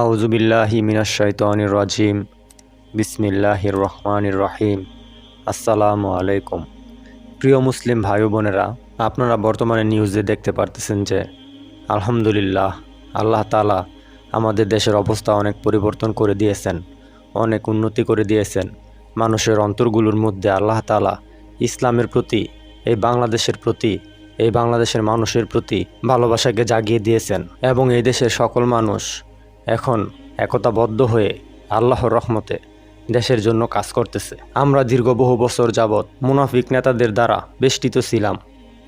আউজুবিল্লাহি মিনাশাইতানির রাজিম। বিসমিল্লাহির রহমানির রহিম। আসসালামু আলাইকুম। প্রিয় মুসলিম ভাই বোনেরা আপনারা বর্তমানে নিউজে দেখতে পারতেছেন যে, আলহামদুলিল্লাহ, আল্লাহ তালা আমাদের দেশের অবস্থা অনেক পরিবর্তন করে দিয়েছেন, অনেক উন্নতি করে দিয়েছেন। মানুষের অন্তরগুলোর মধ্যে আল্লাহ তালা ইসলামের প্রতি, এই বাংলাদেশের প্রতি, এই বাংলাদেশের মানুষের প্রতি ভালোবাসাকে জাগিয়ে দিয়েছেন এবং এই দেশের সকল মানুষ এখন একতাবদ্ধ হয়ে আল্লাহর রহমতে দেশের জন্য কাজ করতেছে। আমরা দীর্ঘ বহু বছর যাবৎ মুনাফিক নেতাদের দ্বারা বেষ্টিত ছিলাম।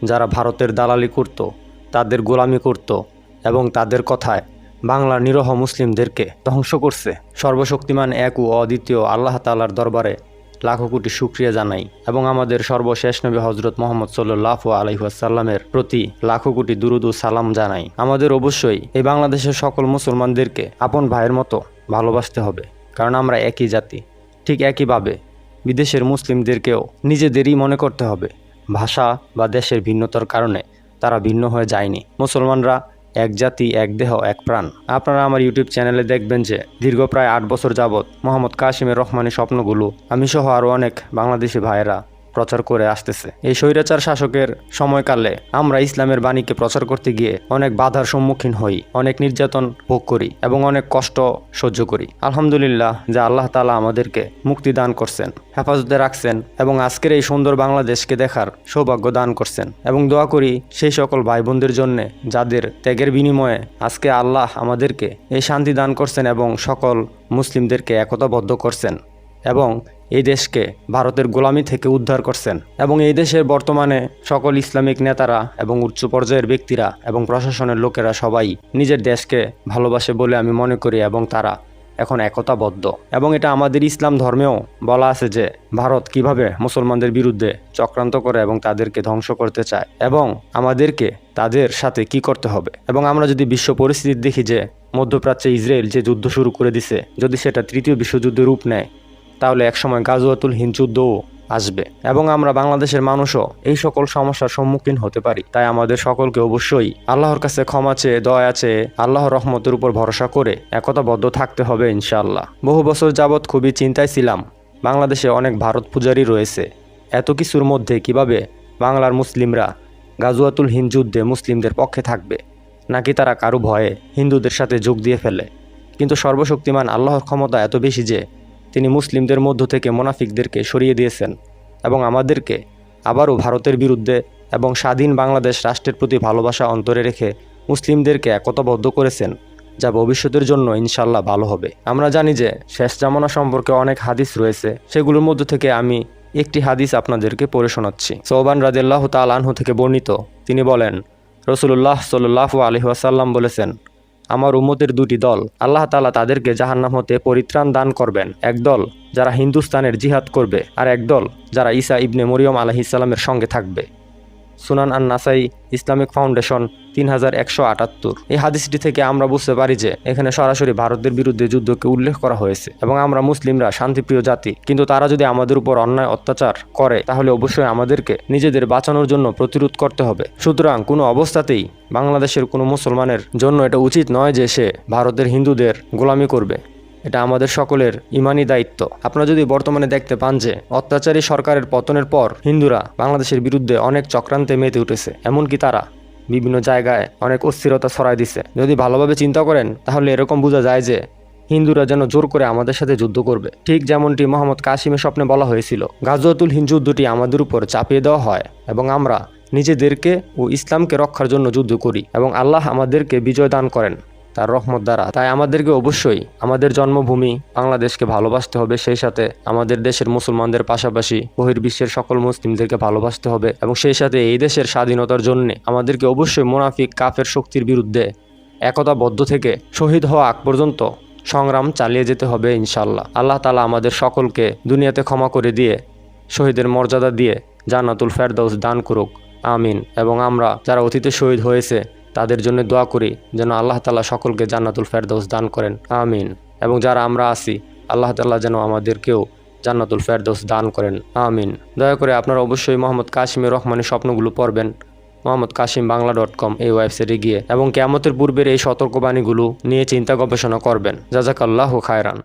যারা ভারতের দালালি করত, তাদের গোলামি করত এবং তাদের কথায় বাংলার নিরহ মুসলিমদেরকে ধ্বংস করছে। সর্বশক্তিমান এক ও অদ্বিতীয় আল্লাহ তালার দরবারে লাখো কোটি শুক্রিয়া জানাই এবং আমাদের সর্বশেষ নবী হজরত মোহাম্মদ সাল্লাহ আলহিহাসাল্লামের প্রতি লাখো কোটি দুরুদ ও সালাম জানাই। আমাদের অবশ্যই এই বাংলাদেশের সকল মুসলমানদেরকে আপন ভাইয়ের মতো ভালোবাসতে হবে, কারণ আমরা একই জাতি, ঠিক একইভাবে বিদেশের মুসলিমদেরকেও নিজেদেরই মনে করতে হবে। ভাষা বা দেশের ভিন্নতার কারণে তারা ভিন্ন হয়ে যায়নি। মুসলমানরা এক জাতি, এক দেহ, এক প্রাণ। আপনারা আমার ইউটিউব চ্যানেলে দেখবেন যে দীর্ঘ প্রায় আট বছর যাবৎ মোহাম্মদ কাশিমের রহমানের স্বপ্নগুলো, আমি সহ আরও অনেক বাংলাদেশি ভাইয়েরা প্রচার করে আসতেছে। এই স্বৈরাচার শাসকের সময়কালে আমরা ইসলামের বাণীকে প্রচার করতে গিয়ে অনেক বাধার সম্মুখীন হই, অনেক নির্যাতন ভোগ করি এবং অনেক কষ্ট সহ্য করি। আলহামদুলিল্লাহ, যে আল্লাহ তালা আমাদেরকে মুক্তি দান করছেন, হেফাজতে রাখছেন এবং আজকের এই সুন্দর বাংলাদেশকে দেখার সৌভাগ্য দান করছেন। এবং দোয়া করি সেই সকল ভাই বোনদের জন্য যাদের ত্যাগের বিনিময়ে আজকে আল্লাহ আমাদেরকে এই শান্তি দান করছেন এবং সকল মুসলিমদেরকে একতাবদ্ধ করছেন। এবং এই দেশকে ভারতের গোলামি থেকে উদ্ধার করছেন এবং এই দেশের বর্তমানে সকল ইসলামিক নেতারা এবং উচ্চ পর্যায়ের ব্যক্তিরা এবং প্রশাসনের লোকেরা সবাই নিজের দেশকে ভালোবাসে বলে আমি মনে করি এবং তারা এখন একতাবদ্ধ। এবং এটা আমাদের ইসলাম ধর্মেও বলা আছে যে ভারত কীভাবে মুসলমানদের বিরুদ্ধে চক্রান্ত করে এবং তাদেরকে ধ্বংস করতে চায় এবং আমাদেরকে তাদের সাথে কি করতে হবে। এবং আমরা যদি বিশ্ব পরিস্থিতি দেখি যে মধ্যপ্রাচ্যে ইসরায়েল যে যুদ্ধ শুরু করে দিছে, যদি সেটা তৃতীয় বিশ্বযুদ্ধের রূপ নেয় তাহলে একসময় গাজুয়াতুল হিন্দ যুদ্ধও আসবে এবং আমরা বাংলাদেশের মানুষও এই সকল সমস্যার সম্মুখীন হতে পারি। তাই আমাদের সকলকে অবশ্যই আল্লাহর কাছে ক্ষমা চেয়ে, দয়া চেয়ে, আল্লাহর রহমতের উপর ভরসা করে একতাবদ্ধ থাকতে হবে ইনশাল্লাহ বহু বছর যাবৎ খুবই চিন্তায় ছিলাম, বাংলাদেশে অনেক ভারত পূজারী রয়েছে। এত কিছুর মধ্যে কীভাবে বাংলার মুসলিমরা গাজুয়াতুল হিন্দ যুদ্ধে মুসলিমদের পক্ষে থাকবে? নাকি তারা কারও ভয়ে হিন্দুদের সাথে যোগ দিয়ে ফেলে? কিন্তু সর্বশক্তিমান আল্লাহর ক্ষমতা এত বেশি যে তিনি মুসলিমদের মধ্য থেকে মোনাফিকদেরকে সরিয়ে দিয়েছেন এবং আমাদেরকে আবারও ভারতের বিরুদ্ধে এবং স্বাধীন বাংলাদেশ রাষ্ট্রের প্রতি ভালোবাসা অন্তরে রেখে মুসলিমদেরকে একতাবদ্ধ করেছেন, যা ভবিষ্যতের জন্য ইনশাল্লাহ ভালো হবে। আমরা জানি যে শেষ জামানা সম্পর্কে অনেক হাদিস রয়েছে, সেগুলোর মধ্য থেকে আমি একটি হাদিস আপনাদেরকে পড়ে শোনাচ্ছি। সৌবান রাজিল্লাহ তাল থেকে বর্ণিত, তিনি বলেন রসুল্লাহ সাল্লাহ আলহিহাসাল্লাম বলেছেন আমার উম্মতের দুটি দল। আল্লাহ তালা তাদেরকে জাহান্নাম হতে পরিত্রাণ দান করবেন। এক দল যারা হিন্দুস্তানের জিহাদ করবে আর এক দল যারা ঈসা ইবনে মরিয়ম আলহিসাল্লামের সঙ্গে থাকবে। সুনান আন নাসাই ইসলামিক ফাউন্ডেশন, তিন হাজার একশো আটাত্তর। এই হাদিসটি থেকে আমরা বুঝতে পারি যে, এখানে সরাসরি ভারতের বিরুদ্ধে যুদ্ধকে উল্লেখ করা হয়েছে এবং আমরা মুসলিমরা শান্তিপ্রিয় জাতি। কিন্তু তারা যদি আমাদের উপর অন্যায় অত্যাচার করে, তাহলে অবশ্যই আমাদেরকে নিজেদের বাঁচানোর জন্য প্রতিরোধ করতে হবে। সুতরাং কোনো অবস্থাতেই বাংলাদেশের কোনো মুসলমানের জন্য এটা উচিত নয় যে সে ভারতের হিন্দুদের গোলামি করবে। এটা আমাদের সকলের ইমানি দায়িত্ব। আপনারা যদি বর্তমানে দেখতে পান যে অত্যাচারী সরকারের পতনের পর হিন্দুরা বাংলাদেশের বিরুদ্ধে অনেক চক্রান্তে মেতে উঠেছে, এমনকি তারা বিভিন্ন জায়গায় অনেক অস্থিরতা ছড়াই দিছে। যদি ভালোভাবে চিন্তা করেন, তাহলে এরকম বোঝা যায় যে হিন্দুরা যেন জোর করে আমাদের সাথে যুদ্ধ করবে। ঠিক যেমনটি মোহাম্মদ কাসিমের স্বপ্নে বলা হয়েছিল গাজুয়াতুল হিন্দ যুদ্ধটি আমাদের উপর চাপিয়ে দেওয়া হয় এবং আমরা নিজেদেরকে ও ইসলামকে রক্ষার জন্য যুদ্ধ করি এবং আল্লাহ আমাদেরকে বিজয় দান করেন। তার রহমত দ্বারা। তাই আমাদেরকে অবশ্যই আমাদের জন্মভূমি বাংলাদেশকে ভালোবাসতে হবে, সেই সাথে আমাদের দেশের মুসলমানদের পাশাপাশি বহির্বিশ্বের সকল মুসলিমদেরকে ভালোবাসতে হবে এবং সেই সাথে এই দেশের স্বাধীনতার জন্য আমাদেরকে অবশ্যই মোনাফিক কাফের শক্তির বিরুদ্ধে একতাবদ্ধ থেকে শহীদ হওয়া আগ পর্যন্ত সংগ্রাম চালিয়ে যেতে হবে ইনশাল্লাহ আল্লাহ তালা আমাদের সকলকে দুনিয়াতে ক্ষমা করে দিয়ে, শহীদের মর্যাদা দিয়ে জান্নাতুল ফেরদৌস দান করুক। আমিন। এবং আমরা যারা অতীতে শহীদ হয়েছে তাদের জন্য দোয়া করি যেন আল্লাহ তালা সকলকে জান্নাতুল ফেরদৌস দান করেন। আমিন। এবং যারা আমরা আছি, আল্লাহ তাল্লাহ যেন আমাদেরকেও জান্নাতুল ফেরদৌস দান করেন। আমিন। দয়া করে আপনারা অবশ্যই মোহাম্মদ কাশিমের রহমানের স্বপ্নগুলো পড়বেন। মোহাম্মদ কাশিম বাংলা ডট কম এই ওয়েবসাইটে গিয়ে এবং কেয়ামতের পূর্বের এই সতর্কবাণীগুলো নিয়ে চিন্তা গবেষণা করবেন। জাজাকাল্লাহ খায়রান।